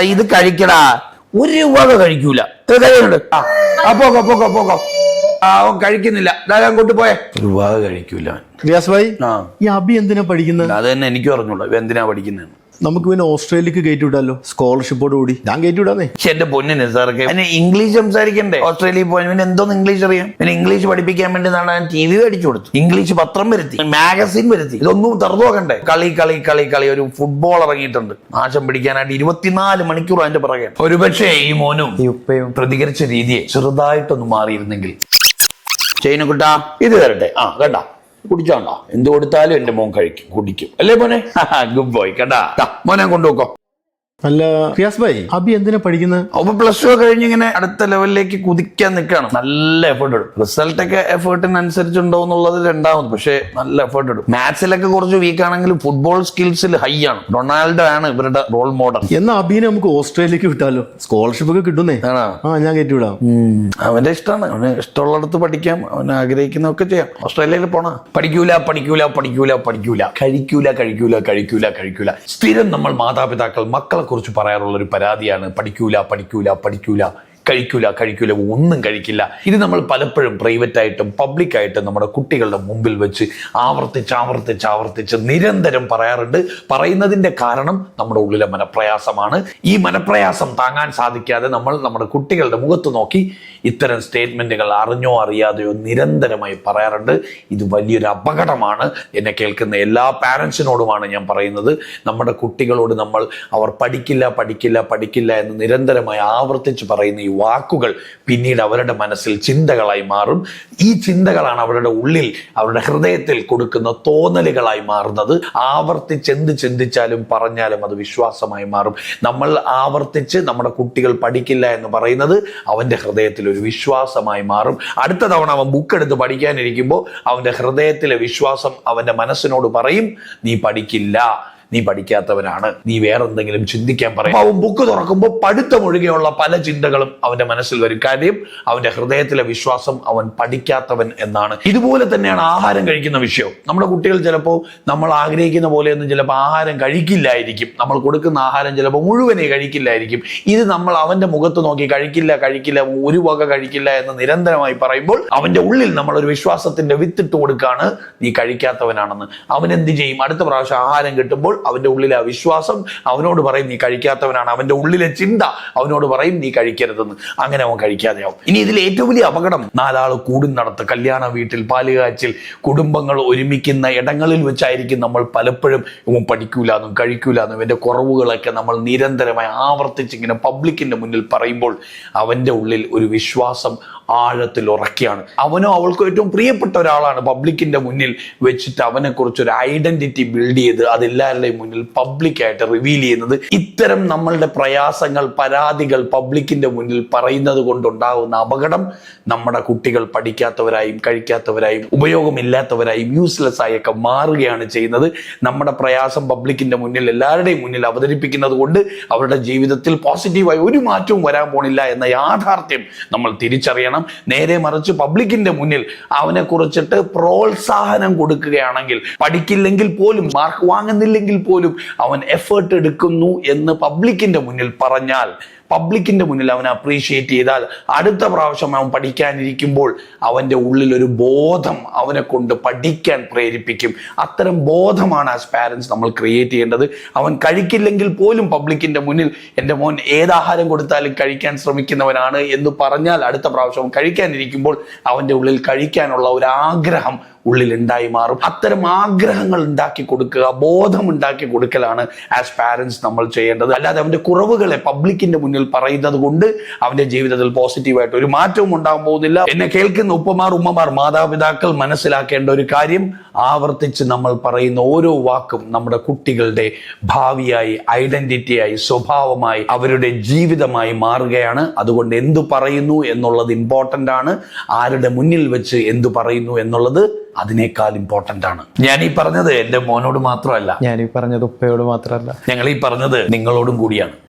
ഇത് കഴിക്കടാ. ഒരു വക കഴിക്കൂല. കഴിയുന്നുണ്ട് ആ ആ, പോകോ പോകോ പോകോ ആ അവൻ കഴിക്കുന്നില്ല. ദാ ഞാൻ കൊണ്ടുപോയെ ഒരു വക കഴിക്കൂല അവൻ. റിയാസ് ഭായി ആ. ഈ അബി എന്തിനാ പഠിക്കുന്നത് അത് തന്നെ എനിക്കും അറിഞ്ഞോളൂ എന്തിനാ പഠിക്കുന്നത് നമുക്ക് പിന്നെ ഓസ്ട്രേലിയക്ക് കയറ്റി വിടാലോ? സ്കോളർഷിപ്പോട് കൂടി. ഞാൻ കയറ്റി വിടാന്നേ എന്റെ പൊന്നിന് സാറൊക്കെ പിന്നെ ഇംഗ്ലീഷ് സംസാരിക്കണ്ടേ? ഓസ്ട്രേലിയയിൽ പോയി പിന്നെ എന്തോന്ന് ഇംഗ്ലീഷ് അറിയാം? പിന്നെ ഇംഗ്ലീഷ് പഠിപ്പിക്കാൻ വേണ്ടി നാളെ ഞാൻ ടി വി മേടിച്ചു കൊടുത്തു. ഇംഗ്ലീഷ് പത്രം വരുത്തി മാഗസിൻ വരുത്തി. ഇതൊന്നും തുറന്നു നോക്കണ്ടേ? കളി കളി കളി കളി. ഒരു ഫുട്ബോൾ ഇറങ്ങിയിട്ടുണ്ട്. നാശം പിടിക്കാനായിട്ട് ഇരുപത്തിനാല് മണിക്കൂർ അതിന്റെ പുറകെ. ഒരുപക്ഷെ ഈ മോനും ഈ ഉപ്പയും പ്രതികരിച്ച രീതിയെ ചെറുതായിട്ടൊന്ന് മാറിയിരുന്നെങ്കിൽ. ചെയ്യുന്ന കുട്ടാ. ഇത് തരട്ടെ. ആ കണ്ടാ. കുടിച്ചോണ്ടോ എന്ത് കൊടുത്താലും എന്റെ മോൻ കഴിക്കും കുടിക്കും. അല്ലേ മോനെ? ഗുഡ് ബോയ് കേട്ടാ മോനെ കൊണ്ടുപോക്കോ. അല്ല ഫിയാസ് ഭായി അബി എന്തിനാ പഠിക്കുന്നത് അപ്പൊ പ്ലസ് ടു കഴിഞ്ഞ് ഇങ്ങനെ അടുത്ത ലെവലിലേക്ക് കുതിക്കാൻ നിൽക്കുകയാണ് നല്ല എഫേർട്ട് ഇടും. റിസൾട്ട് ഒക്കെ എഫേർട്ടിനനുസരിച്ചുണ്ടോ എന്നുള്ളത് രണ്ടാമത് പക്ഷേ നല്ല എഫേർട്ട് ഇടും. മാത്സിലൊക്കെ കുറച്ച് വീക്ക് ആണെങ്കിലും ഫുട്ബോൾ സ്കിൽസിൽ ഹൈ ആണ്. റൊണാൾഡോ ആണ് ഇവരുടെ റോൾ മോഡൽ എന്നാ അബീനെ നമുക്ക് ഓസ്ട്രേലിയക്ക് വിട്ടാലോ? സ്കോളർഷിപ്പ് ഒക്കെ കിട്ടുന്നേ. ആണോ? ആ ഞാൻ കയറ്റി വിടാം. അവന്റെ ഇഷ്ടമാണ് അവന് ഇഷ്ടമുള്ളിടത്ത് പഠിക്കാം. അവൻ ആഗ്രഹിക്കുന്നതൊക്കെ ചെയ്യാം. ഓസ്ട്രേലിയയിൽ പോണ? പഠിക്കൂല പഠിക്കൂല പഠിക്കൂല പഠിക്കൂല. കഴിക്കൂല കഴിക്കൂല കഴിക്കൂല കഴിക്കൂല. സ്ഥിരം നമ്മൾ മാതാപിതാക്കൾ മക്കളെ കുറിച്ച് പറയാറുള്ള ഒരു പരാതിയാണ് പഠിക്കൂല പഠിക്കൂല പഠിക്കൂല. കഴിക്കൂല കഴിക്കൂല ഒന്നും കഴിക്കില്ല. ഇത് നമ്മൾ പലപ്പോഴും പ്രൈവറ്റായിട്ടും പബ്ലിക്കായിട്ടും നമ്മുടെ കുട്ടികളുടെ മുമ്പിൽ വെച്ച് ആവർത്തിച്ച് ആവർത്തിച്ച് ആവർത്തിച്ച് നിരന്തരം പറയാറുണ്ട്. പറയുന്നതിന്റെ കാരണം നമ്മുടെ ഉള്ളിലെ മനപ്രയാസമാണ്. ഈ മനപ്രയാസം താങ്ങാൻ സാധിക്കാതെ നമ്മൾ നമ്മുടെ കുട്ടികളുടെ മുഖത്ത് നോക്കി ഇത്തരം സ്റ്റേറ്റ്മെന്റുകൾ അറിഞ്ഞോ അറിയാതെയോ നിരന്തരമായി പറയാറുണ്ട്. ഇത് വലിയൊരു അപകടമാണ്. എന്നെ കേൾക്കുന്ന എല്ലാ പാരൻസിനോടുമാണ് ഞാൻ പറയുന്നത്. നമ്മുടെ കുട്ടികളോട് നമ്മൾ അവർ പഠിക്കില്ല പഠിക്കില്ല പഠിക്കില്ല എന്ന് നിരന്തരമായി ആവർത്തിച്ച് പറയുന്ന ഈ വാക്കുകൾ പിന്നീട് അവരുടെ മനസ്സിൽ ചിന്തകളായി മാറും. ഈ ചിന്തകളാണ് അവരുടെ ഉള്ളിൽ അവരുടെ ഹൃദയത്തിൽ കൊടുക്കുന്ന തോന്നലുകളായി മാറുന്നത്. ആവർത്തിച്ച് എന്ത് ചിന്തിച്ചാലും പറഞ്ഞാലും അത് വിശ്വാസമായി മാറും. നമ്മൾ ആവർത്തിച്ച് നമ്മുടെ കുട്ടികൾ പഠിക്കില്ല എന്ന് പറയുന്നത് അവന്റെ ഹൃദയത്തിൽ ഒരു വിശ്വാസമായി മാറും. അടുത്ത തവണ അവൻ ബുക്ക് എടുത്ത് പഠിക്കാനിരിക്കുമ്പോൾ അവന്റെ ഹൃദയത്തിലെ വിശ്വാസം അവന്റെ മനസ്സിനോട് പറയും നീ പഠിക്കില്ല. നീ പഠിക്കാത്തവനാണ്. നീ വേറെ എന്തെങ്കിലും ചിന്തിക്കാൻ പറയും. അവൻ ബുക്ക് തുറക്കുമ്പോൾ പഠിത്തമൊഴികെയുള്ള പല ചിന്തകളും അവന്റെ മനസ്സിൽ വരും. കാര്യം അവന്റെ ഹൃദയത്തിലെ വിശ്വാസം അവൻ പഠിക്കാത്തവൻ എന്നാണ്. ഇതുപോലെ തന്നെയാണ് ആഹാരം കഴിക്കുന്ന വിഷയം നമ്മുടെ കുട്ടികൾ ചിലപ്പോൾ നമ്മൾ ആഗ്രഹിക്കുന്ന പോലെയൊന്നും ചിലപ്പോൾ ആഹാരം കഴിക്കില്ലായിരിക്കും. നമ്മൾ കൊടുക്കുന്ന ആഹാരം ചിലപ്പോൾ മുഴുവനെ കഴിക്കില്ലായിരിക്കും. ഇത് നമ്മൾ അവന്റെ മുഖത്ത് നോക്കി കഴിക്കില്ല കഴിക്കില്ല ഒരു വക കഴിക്കില്ല എന്ന് നിരന്തരമായി പറയുമ്പോൾ അവന്റെ ഉള്ളിൽ നമ്മൾ ഒരു വിശ്വാസത്തിന്റെ വിത്തിട്ട് കൊടുക്കാണ് നീ കഴിക്കാത്തവനാണെന്ന്. അവൻ എന്ത് ചെയ്യും? അടുത്ത പ്രാവശ്യം ആഹാരം കിട്ടുമ്പോൾ അവന്റെ ഉള്ളിലെ അവിശ്വാസം വിശ്വാസം അവനോട് പറയും നീ കഴിക്കാത്തവനാണ്. അവന്റെ ഉള്ളിലെ ചിന്ത അവനോട് പറയും നീ കഴിക്കരുതെന്ന്. അങ്ങനെ അവൻ കഴിക്കാതെയാവും. ഇനി ഇതിൽ ഏറ്റവും വലിയ അപകടം നാലാൾ കൂടും നടത്ത. കല്യാണ വീട്ടിൽ പാലുകാച്ചിൽ കുടുംബങ്ങൾ ഒരുമിക്കുന്ന ഇടങ്ങളിൽ വെച്ചായിരിക്കും നമ്മൾ പലപ്പോഴും ഇവൻ പഠിക്കൂലെന്നും കഴിക്കൂലെന്നും ഇവന്റെ കുറവുകളൊക്കെ നമ്മൾ നിരന്തരമായി ആവർത്തിച്ച് ഇങ്ങനെ പബ്ലിക്കിന്റെ മുന്നിൽ പറയുമ്പോൾ അവന്റെ ഉള്ളിൽ ഒരു വിശ്വാസം ആഴത്തിൽ ഉറക്കിയാണ്. അവനോ അവൾക്കോ ഏറ്റവും പ്രിയപ്പെട്ട ഒരാളാണ് പബ്ലിക്കിന്റെ മുന്നിൽ വെച്ചിട്ട് അവനെ കുറിച്ച് ഒരു ഐഡന്റിറ്റി ബിൽഡ് ചെയ്ത് അത് എല്ലാവരുടെയും മുന്നിൽ പബ്ലിക്കായിട്ട് റിവീൽ ചെയ്യുന്നത് ഇത്തരം നമ്മളുടെ പ്രയാസങ്ങൾ പരാതികൾ പബ്ലിക്കിന്റെ മുന്നിൽ പറയുന്നത് കൊണ്ടുണ്ടാകുന്ന അപകടം നമ്മുടെ കുട്ടികൾ പഠിക്കാത്തവരായും കഴിക്കാത്തവരായും ഉപയോഗമില്ലാത്തവരായും യൂസ്ലെസ് ആയൊക്കെ മാറുകയാണ് ചെയ്യുന്നത്. നമ്മുടെ പ്രയാസം പബ്ലിക്കിന്റെ മുന്നിൽ എല്ലാവരുടെയും മുന്നിൽ അവതരിപ്പിക്കുന്നത് കൊണ്ട് അവരുടെ ജീവിതത്തിൽ പോസിറ്റീവായി ഒരു മാറ്റവും വരാൻ പോണില്ല എന്ന യാഥാർത്ഥ്യം നമ്മൾ തിരിച്ചറിയണം. നേരെ മറിച്ച് പബ്ലിക്കിന്റെ മുന്നിൽ അവനെ കുറിച്ചിട്ട് പ്രോത്സാഹനം കൊടുക്കുകയാണെങ്കിൽ പഠിക്കില്ലെങ്കിൽ പോലും മാർക്ക് വാങ്ങുന്നില്ലെങ്കിൽ പോലും അവൻ എഫേർട്ട് എടുക്കുന്നു എന്ന് പബ്ലിക്കിന്റെ മുന്നിൽ പറഞ്ഞാൽ പബ്ലിക്കിന്റെ മുന്നിൽ അവൻ അപ്രീഷിയേറ്റ് ചെയ്താൽ അടുത്ത പ്രാവശ്യം അവൻ പഠിക്കാനിരിക്കുമ്പോൾ അവന്റെ ഉള്ളിൽ ഒരു ബോധം അവനെ കൊണ്ട് പഠിക്കാൻ പ്രേരിപ്പിക്കും. അത്തരം ബോധമാണ് ആസ് പാരൻസ് നമ്മൾ ക്രിയേറ്റ് ചെയ്യേണ്ടത്. അവൻ കഴിക്കില്ലെങ്കിൽ പോലും പബ്ലിക്കിന്റെ മുന്നിൽ എന്റെ മോൻ ഏതാഹാരം കൊടുത്താലും കഴിക്കാൻ ശ്രമിക്കുന്നവനാണ് എന്ന് പറഞ്ഞാൽ അടുത്ത പ്രാവശ്യം കഴിക്കാനിരിക്കുമ്പോൾ അവന്റെ ഉള്ളിൽ കഴിക്കാനുള്ള ഒരു ആഗ്രഹം ഉള്ളിൽ ഉണ്ടായി മാറും. അത്തരം ആഗ്രഹങ്ങൾ ഉണ്ടാക്കി കൊടുക്കുക ബോധം ഉണ്ടാക്കി കൊടുക്കലാണ് ആസ് പാരൻസ് നമ്മൾ ചെയ്യേണ്ടത്. അല്ലാതെ അവന്റെ കുറവുകളെ പബ്ലിക്കിന്റെ മുന്നിൽ പറയുന്നത് കൊണ്ട് അവന്റെ ജീവിതത്തിൽ പോസിറ്റീവായിട്ട് ഒരു മാറ്റവും ഉണ്ടാകാൻ പോകുന്നില്ല. എന്നെ കേൾക്കുന്ന ഉപ്പമാർ ഉമ്മമാർ മാതാപിതാക്കൾ മനസ്സിലാക്കേണ്ട ഒരു കാര്യം ആവർത്തിച്ച് നമ്മൾ പറയുന്ന ഓരോ വാക്കും നമ്മുടെ കുട്ടികളുടെ ഭാവിയായി ഐഡന്റിറ്റിയായി സ്വഭാവമായി അവരുടെ ജീവിതമായി മാറുകയാണ്. അതുകൊണ്ട് എന്തു പറയുന്നു എന്നുള്ളത് ഇമ്പോർട്ടന്റ് ആണ്. ആരുടെ മുന്നിൽ വെച്ച് എന്തു പറയുന്നു എന്നുള്ളത് അതിനേക്കാൾ ഇമ്പോർട്ടന്റ് ആണ്. ഞാൻ ഈ പറഞ്ഞത് എന്റെ മോനോട് മാത്രമല്ല. ഞാൻ ഈ പറഞ്ഞത് ഉപ്പയോട് മാത്രമല്ല. ഞങ്ങൾ ഈ പറഞ്ഞത് നിങ്ങളോടും കൂടിയാണ്.